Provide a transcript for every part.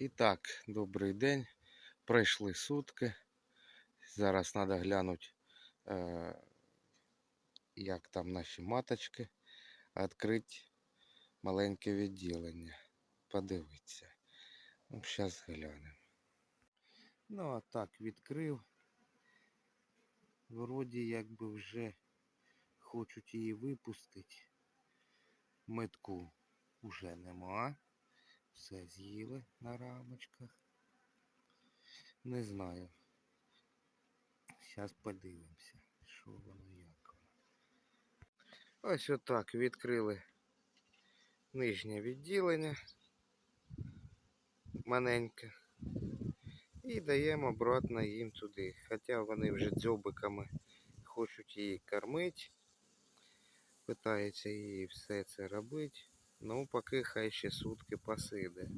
І так, добрий день. Пройшли сутки. Зараз треба глянути, е, як там наші маточки. Відкрити маленьке відділення. Подивитися. Ну, зараз глянемо. Ну, а так, відкрив. Вроді якби вже хочуть її випустити. Метку вже нема. Все з'їли на рамочках. Не знаю. Зараз подивимося, що воно як воно. Ось отак відкрили нижнє відділення маленьке. І даємо обратно їм туди. Хоча вони вже дзьобиками хочуть її кормити. Питаються її все це робити. Ну, поки хай ще сутки посиде.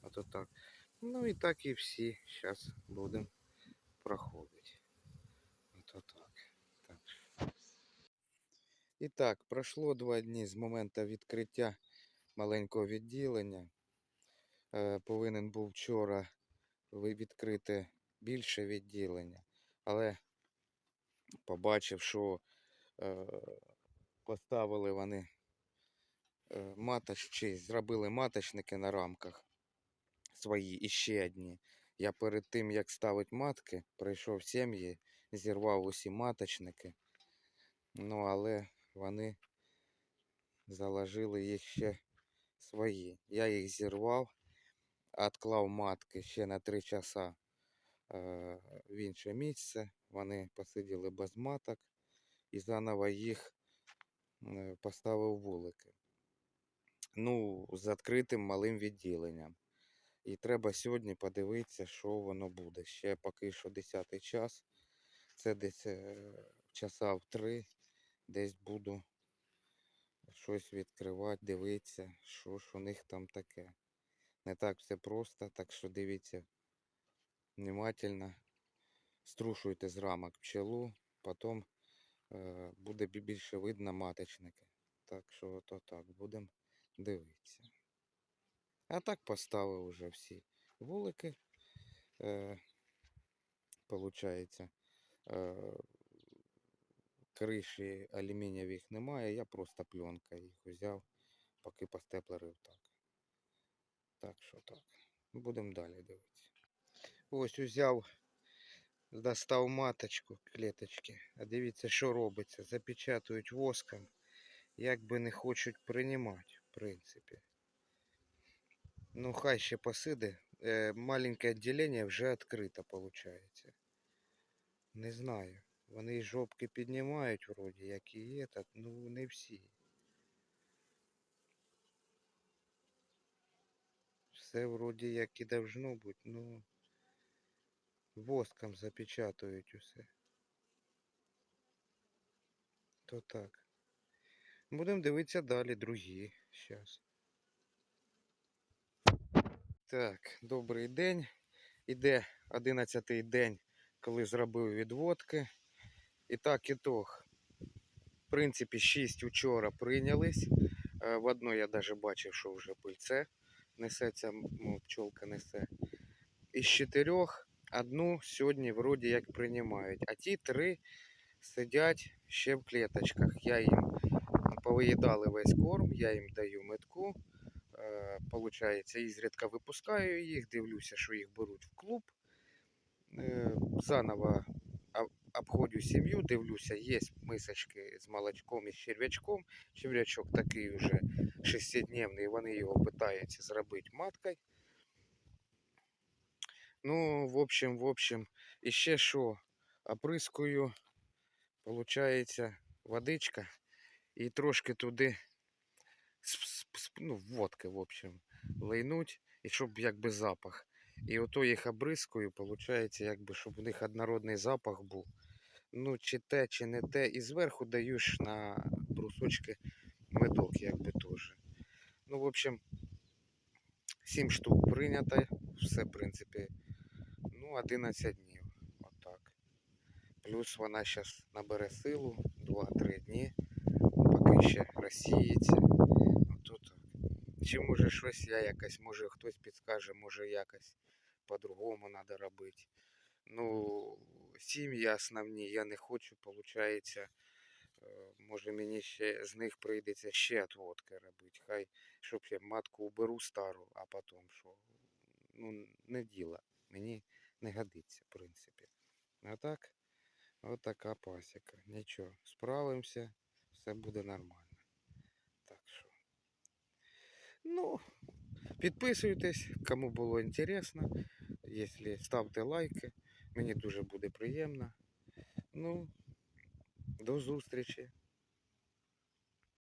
А то так. Ну і так і всі. Зараз будемо проходити. Ото так. так. І так, пройшло два дні з моменту відкриття маленького відділення. Е, повинен був вчора відкрити більше відділення, але побачив, що е, поставили вони е, чи зробили маточники на рамках свої і ще одні. Я перед тим, як ставити матки, прийшов сім'ї, зірвав усі маточники. Ну, але вони заложили їх ще свої. Я їх зірвав, відклав матки ще на 3 часа в інше місце. Вони посиділи без маток і заново їх поставив вулики. Ну, з відкритим малим відділенням. І треба сьогодні подивитися, що воно буде. Ще поки що 10 час. Це десь е, часа в 3. Десь буду щось відкривати, дивитися, що ж у них там таке. Не так все просто, так що дивіться внимательно. Струшуйте з рамок пчелу, потім е, буде більше видно маточники. Так що то так, будемо дивитися. А так поставив уже всі вулики. Е, получається, е, криші алюмінієвих немає, я просто пленка їх взяв, поки постеплерив так. Так що так. Будемо далі дивитися. Ось узяв, достав маточку клеточки. А дивіться, що робиться. Запечатують воском, як би не хочуть приймати, принципі. Ну, хай ще посиде. Е, маленьке відділення вже відкрите, виходить. Не знаю. Вони жопки піднімають вроді, як і є, так, ну не всі. Все вроді як і должно бути, ну воском запечатують усе. То так. Будемо дивитися далі, другі. Щас. Так, добрий день. Іде 11 день, коли зробив відводки. І так, ітог. В принципі, 6 учора прийнялись. Е, В одно я навіть бачив, що вже пильце несеться, ну, пчолка несе. Із чотирьох одну сьогодні вроді як приймають, а ті три сидять ще в клеточках. Я їм повиїдали весь корм, я їм даю метку. Е, Получається, ізрідка випускаю їх, дивлюся, що їх беруть в клуб. Е, Заново обходжу сім'ю, дивлюся, є мисочки з молочком і з черв'ячком. Черв'ячок такий вже шестидневний, вони його питаються зробити маткою. Ну, в общем, в общем, і ще що, оприскую, получається, водичка, і трошки туди ну, водки, в общем, лайнуть, і щоб якби запах. І ото їх обрискую, виходить, якби, щоб у них однородний запах був. Ну, чи те, чи не те. І зверху даєш на брусочки медок, якби теж. Ну, в общем, 7 штук прийнято. Все, в принципі, ну, 11 днів. Отак. Плюс вона зараз набере силу 2-3 дні, поки ще розсіється. Так. чи може щось я якось, може хтось підскаже, може якось по-другому треба робити. Ну, сім'ї основні я не хочу, виходить, може мені ще з них прийдеться ще отводки робити. Хай, щоб я матку уберу стару, а потім що. Ну, не діло. Мені не годиться, в принципі. А так, от така пасіка. Нічого, справимося, все буде нормально. Так що. Ну, підписуйтесь, кому було інтересно. Якщо ставте лайки, мені дуже буде приємно. Ну, до зустрічі.